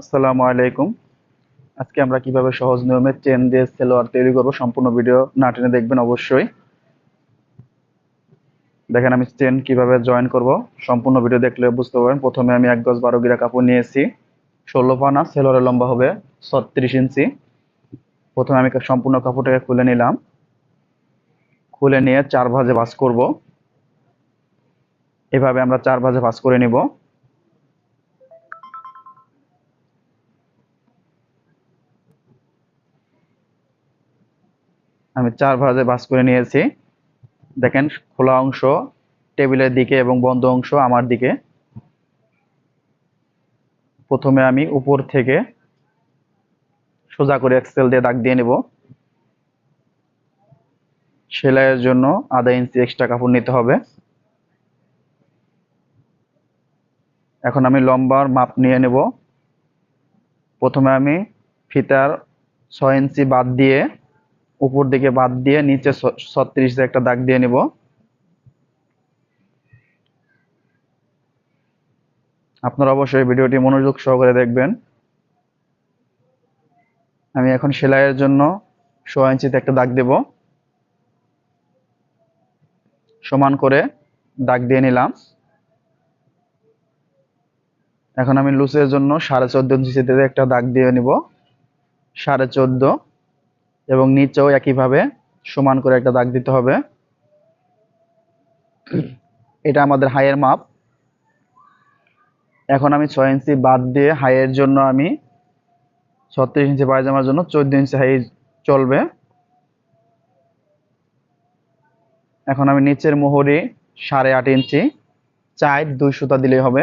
আসসালামু আলাইকুম। আজকে আমরা কীভাবে সহজ নিয়মে চেন দিয়ে সেলোয়ার তৈরি করব সম্পূর্ণ ভিডিও না টেনে দেখবেন অবশ্যই। দেখেন আমি চেন কীভাবে জয়েন করব, সম্পূর্ণ ভিডিও দেখলে বুঝতে পারবেন। প্রথমে আমি এক গজ বারো গিরা কাপড় নিয়েছি। ষোলো পানা, সেলোয়ারের লম্বা হবে ছত্রিশ ইঞ্চি। প্রথমে আমি সম্পূর্ণ কাপড়টাকে খুলে নিলাম। খুলে নিয়ে চার ভাজে ভাঁজ করব। এভাবে আমরা চার ভাজে ভাঁজ করে নিব। আমি চার ভাজে বাস করে নিয়েছি। দেখেন, খোলা অংশ, টেবিলের দিকে এবং বন্ধ অংশ আমার দিকে। প্রথমে আমি উপর থেকে সোজা করে এক্সেল দিয়ে দাগ দিয়ে নেব। সেলাইয়ের জন্য আধা ইঞ্চি এক্সট্রা কাপড় নিতে হবে। এখন আমি লম্বার মাপ নিয়ে নেব। প্রথমে আমি ফিতার ছয় ইঞ্চি বাদ দিয়ে উপর দিকে বাদ দিয়ে নিচে ছত্রিশ একটা দাগ দিয়ে নিব। আপনারা অবশ্যই ভিডিওটি মনোযোগ সহকারে দেখবেন। আমি এখন সেলাইয়ের জন্য ছ ইঞ্চিতে একটা দাগ দেব। সমান করে দাগ দিয়ে নিলাম। এখন আমি লুসের জন্য সাড়ে চোদ্দ ইঞ্চিতে একটা দাগ দিয়ে নিব। সাড়ে চোদ্দ এবং নিচেও একইভাবে সমান করে একটা দাগ দিতে হবে। এটা আমাদের হাইয়ের মাপ। এখন আমি ছয় ইঞ্চি বাদ দিয়ে হাইয়ের জন্য আমি ছত্রিশ ইঞ্চি পায়জামার জন্য চোদ্দ ইঞ্চি হাই চলবে। এখন আমি নিচের মোহরি সাড়ে আট ইঞ্চি, চার দুই সুতা দিলেই হবে।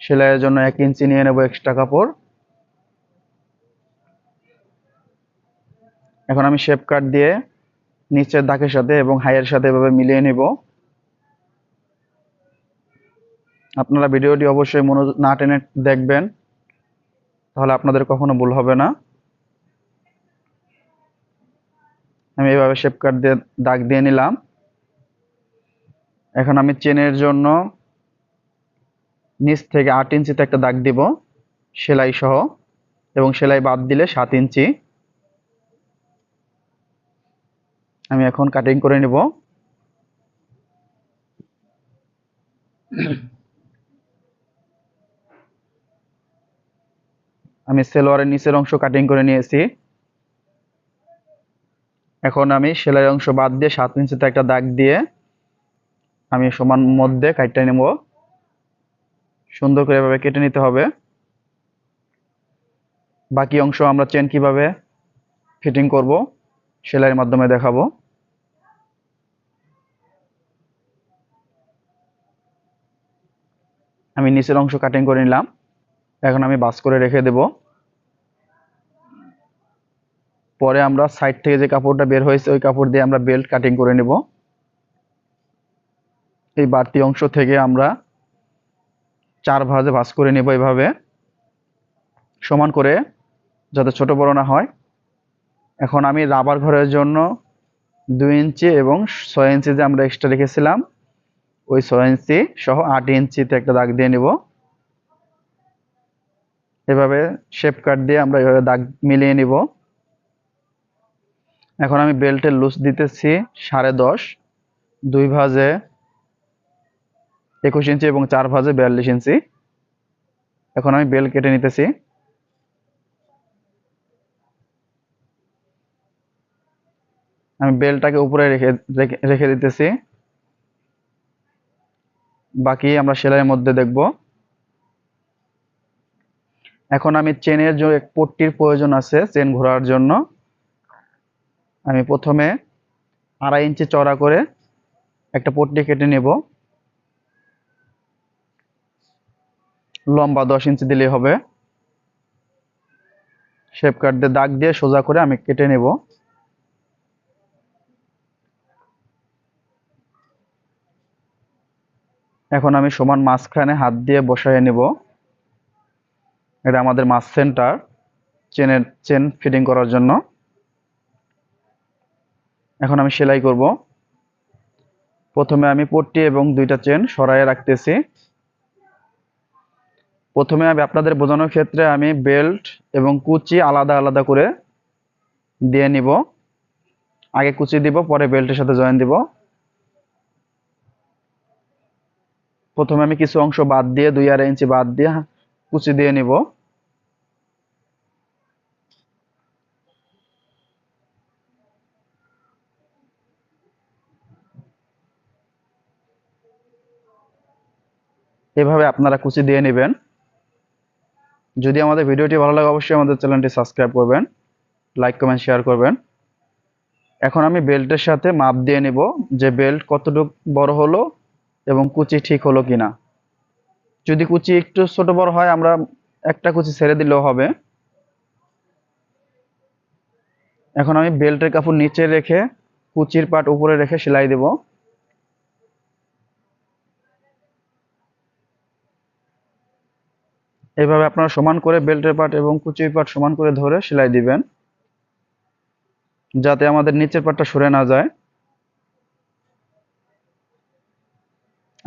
সেলাইয়ের জন্য এক ইঞ্চি নিয়ে নেব এক্সট্রা কাপড়। এখন আমি শেপ কাট দিয়ে নিচের দাগের সাথে এবং হাইয়ের সাথে এভাবে মিলিয়ে নেব। আপনারা ভিডিওটি অবশ্যই মনোযোগ না টেনে দেখবেন, তাহলে আপনাদের কখনো ভুল হবে না। আমি এইভাবে শেপ কাট দিয়ে দাগ দিয়ে নিলাম। এখন আমি চেনের জন্য নিচ থেকে আট ইঞ্চিতে একটা দাগ দিব, সেলাই সহ, এবং সেলাই বাদ দিলে সাত ইঞ্চি। আমি এখন কাটিং করে নেব। আমি সেলোয়ারের নিচের অংশ কাটিং করে নিয়েছি। এখন আমি সেলাই অংশ বাদ দিয়ে সাত ইঞ্চিতে একটা দাগ দিয়ে আমি সমান মধ্যে কাটটা নেব। সুন্দর করে এভাবে কেটে নিতে হবে। বাকি অংশ আমরা চেন কীভাবে ফিটিং করব? সেলাইয়ের মাধ্যমে দেখাবো। আমি নিচের অংশ কাটিং করে নিলাম। এখন আমি বাস করে রেখে দেব। পরে আমরা সাইড থেকে যে কাপড়টা বের হয়েছে, ওই কাপড় দিয়ে আমরা বেল্ট কাটিং করে নেব। এই বাড়তি অংশ থেকে আমরা চার ভাজে ভাজ করে নেব এইভাবে সমান করে যাতে ছোট বড় না হয়। এখন আমি রাবার ঘরের জন্য দুই ইঞ্চি এবং ছয় ইঞ্চি যে আমরা এক্সট্রা রেখেছিলাম, ওই ছয় ইঞ্চি সহ আট ইঞ্চিতে একটা দাগ দিয়ে নিব। এভাবে শেপ কাট দিয়ে আমরা এভাবে দাগ মিলিয়ে নিব। এখন আমি বেল্টের লুজ দিতেছি সাড়ে দশ, দুই ভাজে একুশ ইঞ্চি এবং চার ভাজে বিয়াল্লিশ ইঞ্চি। এখন আমি বেল্ট কেটে নিতেছি। আমি বেলটাকে উপরে রেখে রেখে দিতেছি। বাকি আমরা সেলাইয়ের মধ্যে দেখব। এখন আমি চেনের যে পট্টির প্রয়োজন আছে চেন ঘোরার জন্য, আমি প্রথমে আড়াই ইঞ্চি চড়া করে একটা পট্টি কেটে নেব। লম্বা দশ ইঞ্চি দিলেই হবে। শেপ কাট দিয়ে দাগ দিয়ে সোজা করে আমি কেটে নেব। এখন আমি সমান মাঝখানে হাত দিয়ে বসায় নেব। এটা আমাদের মাছ সেন্টার চেনের চেন ফিটিং করার জন্য। এখন আমি সেলাই করব। প্রথমে আমি পট্টি এবং দুইটা চেন সরাইয়ে রাখতেছি। প্রথমে আমি আপনাদের বোঝানোর ক্ষেত্রে আমি বেল্ট এবং কুচি আলাদা আলাদা করে দিয়ে নিব। আগে কুচি দিব, পরে বেল্টের সাথে জয়েন দিব। প্রথমে আমি কিছু অংশ বাদ দিয়ে দুই আড়াই ইঞ্চি বাদ দিয়ে কুচি দিয়ে নিব। এভাবে আপনারা কুচি দিয়ে নেবেন। যদি আমাদের ভিডিওটি ভালো লাগে, অবশ্যই আমাদের চ্যানেলটি সাবস্ক্রাইব করবেন, লাইক, কমেন্ট, শেয়ার করবেন। এখন আমি বেল্টের সাথে মাপ দিয়ে নিব যে বেল্ট কতটুকু বড় হলো এবং কুচি ঠিক হলো কিনা। যদি কুচি একটু ছোট বড় হয়, আমরা একটা কুচি ছেড়ে দিলেও হবে। এখন আমি বেল্টের কাপড় নিচে রেখে কুচির পাট উপরে রেখে সেলাই দেব। এইভাবে আপনারা সমান করে বেল্টের পাট এবং কুচির পাট সমান করে ধরে সেলাই দিবেন, যাতে আমাদের নিচের পাটটা সরে না যায়।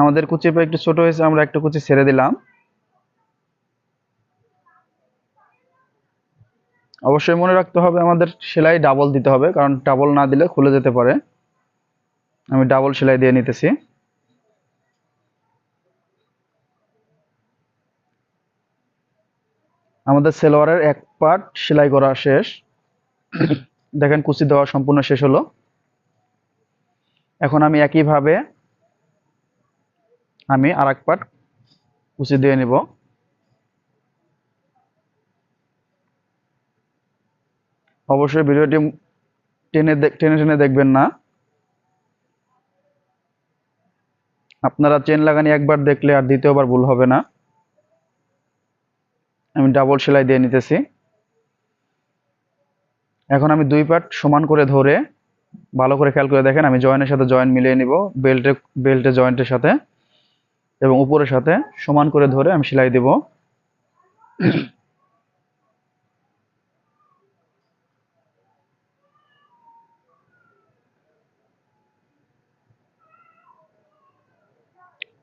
আমাদের কুচির পা একটু ছোট হয়েছে, আমরা একটা কুচি ছেড়ে দিলাম। অবশ্যই মনে রাখতে হবে, আমাদের সেলাই ডাবল দিতে হবে, কারণ ডাবল না দিলে খুলে যেতে পারে। আমি ডাবল সেলাই দিয়ে নিতেছি। আমাদের সেলোয়ারের এক পার্ট সেলাই করা শেষ। দেখেন, কুচি দেওয়া সম্পূর্ণ শেষ হলো। এখন আমি একইভাবে আমি আর এক পার্ট কুচি দিয়ে নিব। অবশ্যই ভিডিওটি টেনে টেনে টেনে দেখবেন না। আপনারা চেন লাগানি একবার দেখলে আর দ্বিতীয়বার ভুল হবে না। আমি ডাবল সেলাই দিয়ে নিতেছি। এখন আমি দুই পার্ট সমান করে ধরে ভালো করে খেয়াল করে দেখেন, আমি জয়েনের সাথে জয়েন্ট মিলিয়ে নিব, বেল্টে বেল্টে জয়েন্টের সাথে। এবং উপরের সাথে সমান করে ধরে আমি সেলাই দেব।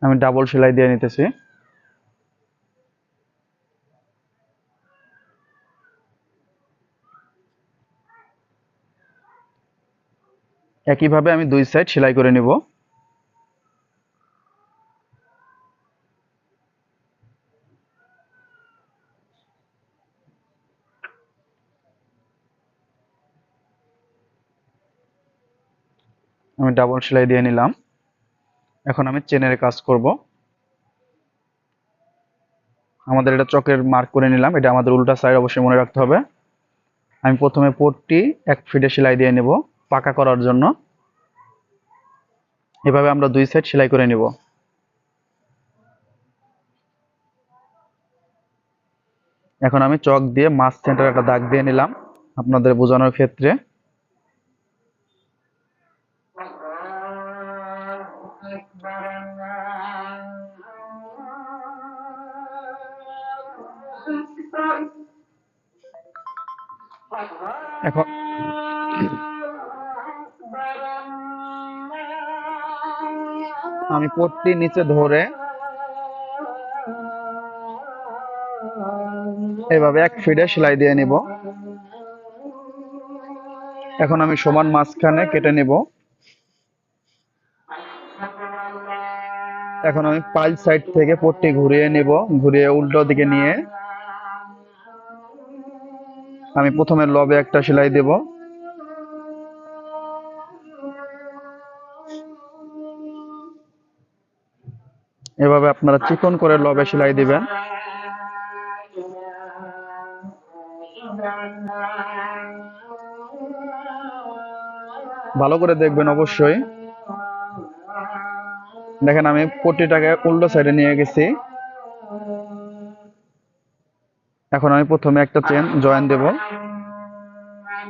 আমি ডাবল সেলাই দিয়ে নিতেছি। একইভাবে আমি দুই সাইড সেলাই করে নিব। আমি ডাবল সেলাই দিয়ে নিলাম। এখন আমি চেনের কাজ করব। আমাদের এটা চকের মার্ক করে নিলাম। এটা আমাদের উল্টা সাইড অবশ্যই মনে রাখতে হবে। আমি প্রথমে পোটটি এক ফিটে সেলাই দিয়ে নেব পাকা করার জন্য। এভাবে আমরা দুই সাইড সেলাই করে নিব। এখন আমি চক দিয়ে মাছ সেন্টার একটা দাগ দিয়ে নিলাম। আপনাদের বোঝানোর ক্ষেত্রে এখন আমি পট্টি নিচে ধরে এভাবে এক ফিডে সেলাই দিয়ে নিব। এখন আমি সমান মাঝখানে কেটে নিব। এখন আমি পাইল সাইড থেকে পট্টি ঘুরিয়ে নিব, ঘুরিয়ে উল্টো দিকে নিয়ে। আমি প্রথমে লবে একটা সেলাই দেব। এভাবে আপনারা চিকন করে লবে সেলাই দিবেন। ভালো করে দেখবেন অবশ্যই। দেখেন আমি পট্টিটাকে উল্টো সাইডে নিয়ে গেছি। এখন আমি প্রথমে একটা চেন জয়েন দেব।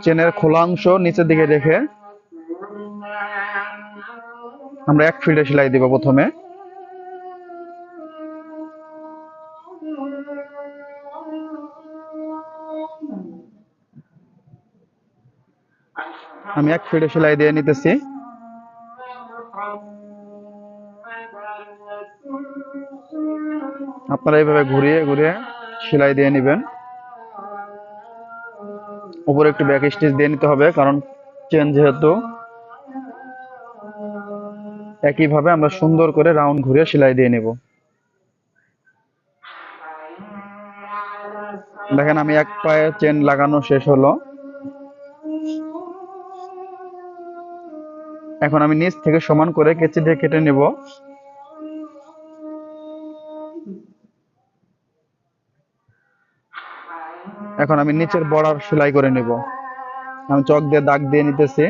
চেনের খোলা অংশ নিচের দিকে রেখে আমরা এক ফিল্ডে সেলাই দিব প্রথমে। আমি এক ফিল্ডে সেলাই দিয়ে নিতেছি। আপনার এইভাবে ঘুরিয়ে ঘুরিয়ে সেলাই দিয়ে নেবেন। উপরে একটু ব্যাক স্টিচ দিয়ে নিতে হবে, কারণ চেন যেহেতু, একইভাবে আমরা সুন্দর করে রাউন্ড ঘুরে সেলাই দিয়ে নেব। দেখেন আমি এক পায়ে চেন লাগানো শেষ হলো। এখন আমি নিচ থেকে সমান করে কেচি দিয়ে কেটে নেব। এখন আমি নিচের বর্ডার সেলাই করে নেব। আমি চক দিয়ে দাগ দিয়ে নিতেছি।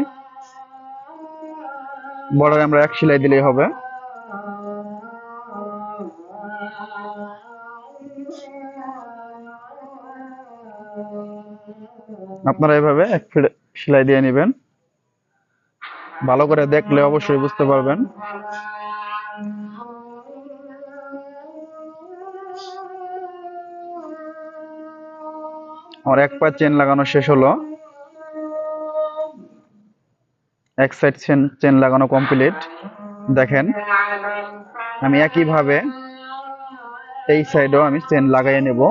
বর্ডারে আমরা এক সেলাই দিলেই হবে। আপনারা এভাবে এক সেলাই দিয়ে নেবেন। ভালো করে দেখলে অবশ্যই বুঝতে পারবেন। আমার এক পা চেন লাগানো শেষ হলো। এক সাইড চেন চেন লাগানো কমপ্লিট দেখেন, আমি একইভাবে এই সাইডেও আমি চেন লাগাই নেব।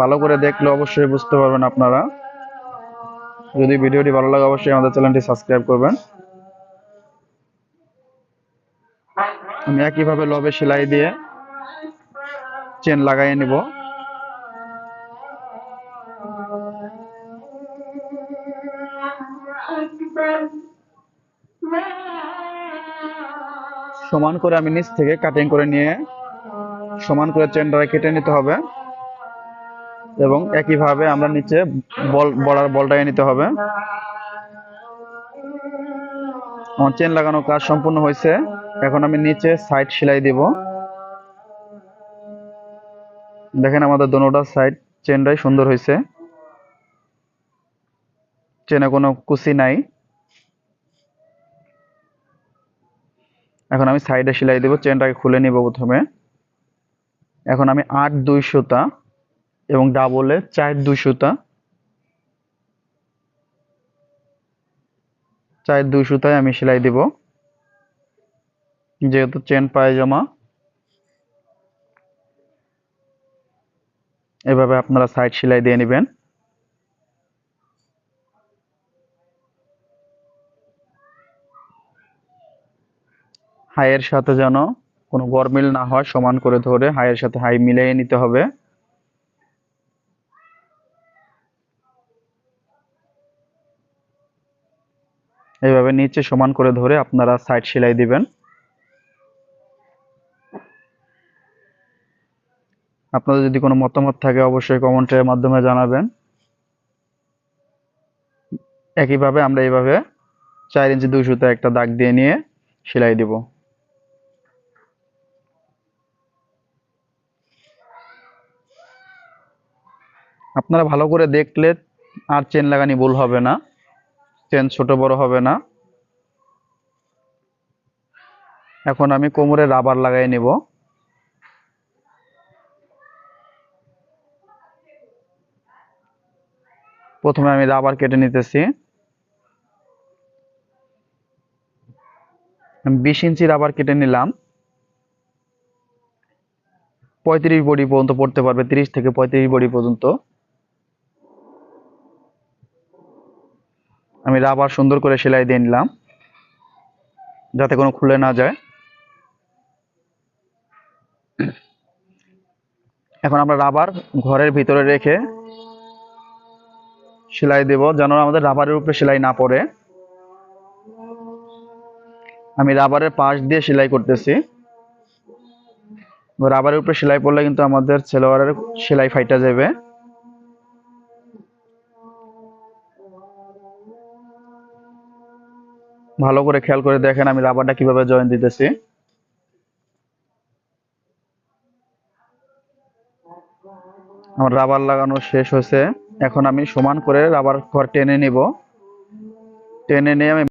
ভালো করে দেখলে অবশ্যই বুঝতে পারবেন আপনারা। যদি ভিডিওটি ভালো লাগে, অবশ্যই আমাদের চ্যানেলটি সাবস্ক্রাইব করবেন। আমি একইভাবে লবে সেলাই দিয়ে চেন লাগাই নিব সমান করে আমি নিচ থেকে কাটিং করে নিয়ে সমান করে চেনটা কেটে নিতে হবে এবং একইভাবে আমরা নিচে বল, বলার বলটাকে নিতে হবে। আমার চেন লাগানো কাজ সম্পূর্ণ হয়েছে। এখন আমি নিচে সাইড সেলাই দিব। দেখেন আমাদের দোনোটা সাইড চেনটাই সুন্দর হয়েছে চেনে কোনো কুচি নাই। এখন আমি সাইডে সেলাই দেব চেনটাকে খুলে নিব প্রথমে। এখন আমি আট দুই সুতা এবং ডাবলে চার দুই সুতা। চার দুই সুতায় আমি সেলাই দিব। যেহেতু চেন পায়জামা এভাবে আপনারা সাইড সেলাই দিয়ে নেবেন। হাইয়ের সাথে যেন কোনো গরমিল না হয়, সমান করে ধরে হাইয়ের সাথে হাই মিলিয়ে নিতে হবে। এইভাবে নিচে সমান করে ধরে আপনারা সাইড সেলাই দিবেন। আপনাদের যদি কোনো মতামত থাকে, অবশ্যই কমেন্টের মাধ্যমে জানাবেন। একইভাবে আমরা এইভাবে চার ইঞ্চি দুই সুতা একটা দাগ দিয়ে নিয়ে সেলাই দিব। আপনারা ভালো করে দেখলে আর চেন লাগানি ভুল হবে না। চেন ছোট বড় হবে না। এখন আমি কোমরে রাবার লাগাই নিব। প্রথমে আমি রাবার কেটে নিতেছি। বিশ ইঞ্চি রাবার কেটে নিলাম। পঁয়ত্রিশ বডি পর্যন্ত পড়তে পারবে, তিরিশ থেকে পঁয়ত্রিশ বডি পর্যন্ত। আমি রাবার সুন্দর করে সেলাই দিয়ে নিলাম, যাতে কোনো খুলে না যায়। এখন আমরা রাবার ঘরের ভিতরে রেখে সেলাই দেব। যেন আমাদের রাবারের উপরে সেলাই না পড়ে। আমি রাবারের পাশ দিয়ে সেলাই করতেছি। রাবারের উপরে সেলাই পড়লে কিন্তু আমাদের সেলোয়ারের সেলাই ফাইটা যাবে। ভালো করে খেয়াল করে দেখেন আমি রাবারটা কীভাবে জয়েন দিতেছি। আমার রাবার লাগানো শেষ হয়েছে। এখন আমি সমান করে রাবার ঘর টেনে নেব। টেনে নিয়ে আমি